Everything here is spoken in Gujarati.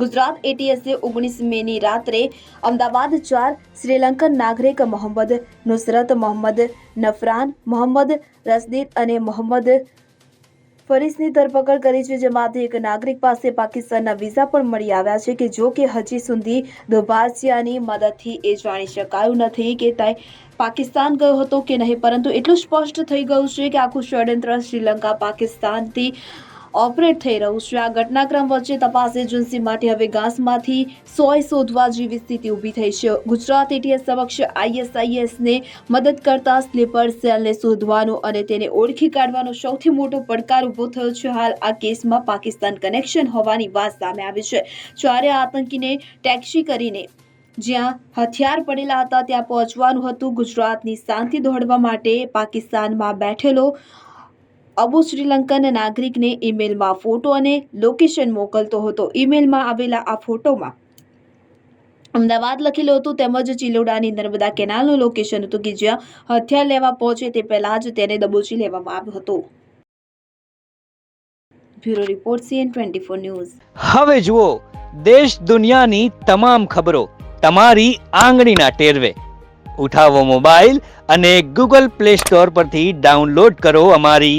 ગુજરાત એટીએસે ઓગણીસ મેની રાત્રે અમદાવાદ ચાર, શ્રીલંકન નાગરિક મોહમ્મદ નુસરત મોહમ્મદ, નફરાન મોહમ્મદ, રસદીત અને મોહમ્મદ ફરીસની ધરપકડ કરી છે, જેમાંથી એક નાગરિક પાસે પાકિસ્તાનના વિઝા પણ મળી આવ્યા છે કે જો કે હજી સુધી દુભાષિયાની મદદથી એ જાણી શકાયું નથી કે તે પાકિસ્તાન ગયો હતો કે નહીં, પરંતુ એટલું સ્પષ્ટ થઈ ગયું છે કે આખું ષડયંત્ર શ્રીલંકા પાકિસ્તાનથી ઓપરેટ થઈ રહ્યું છે. આ ઘટનાક્રમ વચ્ચે તપાસ એજન્સી માટે હવે ઘાસમાંથી સોય શોધવા જેવી સ્થિતિ ઊભી થઈ છે. ગુજરાત એટીએસ સમક્ષ આઈએસઆઈએસને મદદ કરતા સ્લીપર સેલને શોધવાનો અને તેને ઓળખી કાઢવાનો સૌથી મોટો પડકાર ઊભો થયો છે. હાલ આ કેસમાં પાકિસ્તાન કનેક્શન હોવાની વાત સામે આવી છે. ચારે આતંકીને ટેક્સી કરીને જ્યાં હથિયાર પડેલા હતા ત્યાં પહોંચવાનું હતું. ગુજરાતની શાંતિ દોડવા માટે પાકિસ્તાનમાં બેઠેલો અબુ શ્રીલંકન નાગરિકને ઈમેલમાં ફોટો અને લોકેશન મોકલતો હતો. ઈમેલમાં આવેલા આ ફોટોમાં અમદાવાદ લખેલું હતું, તેમજ ચિલોડાની નર્મદા કેનાલનું લોકેશન હતું કે જ્યાં હથિયાર લેવા પહોંચે તે પહેલાં જ તેને દબોચી લેવામાં આવ્યો હતો. Bureau report CN twenty four news. હવે જુઓ, દેશ દુનિયાની તમામ ખબરો તમારી આંગળીના ટેરવે. ઉઠાવો મોબાઈલ અને ગૂગલ પ્લે સ્ટોર પરથી ડાઉનલોડ કરો અમારી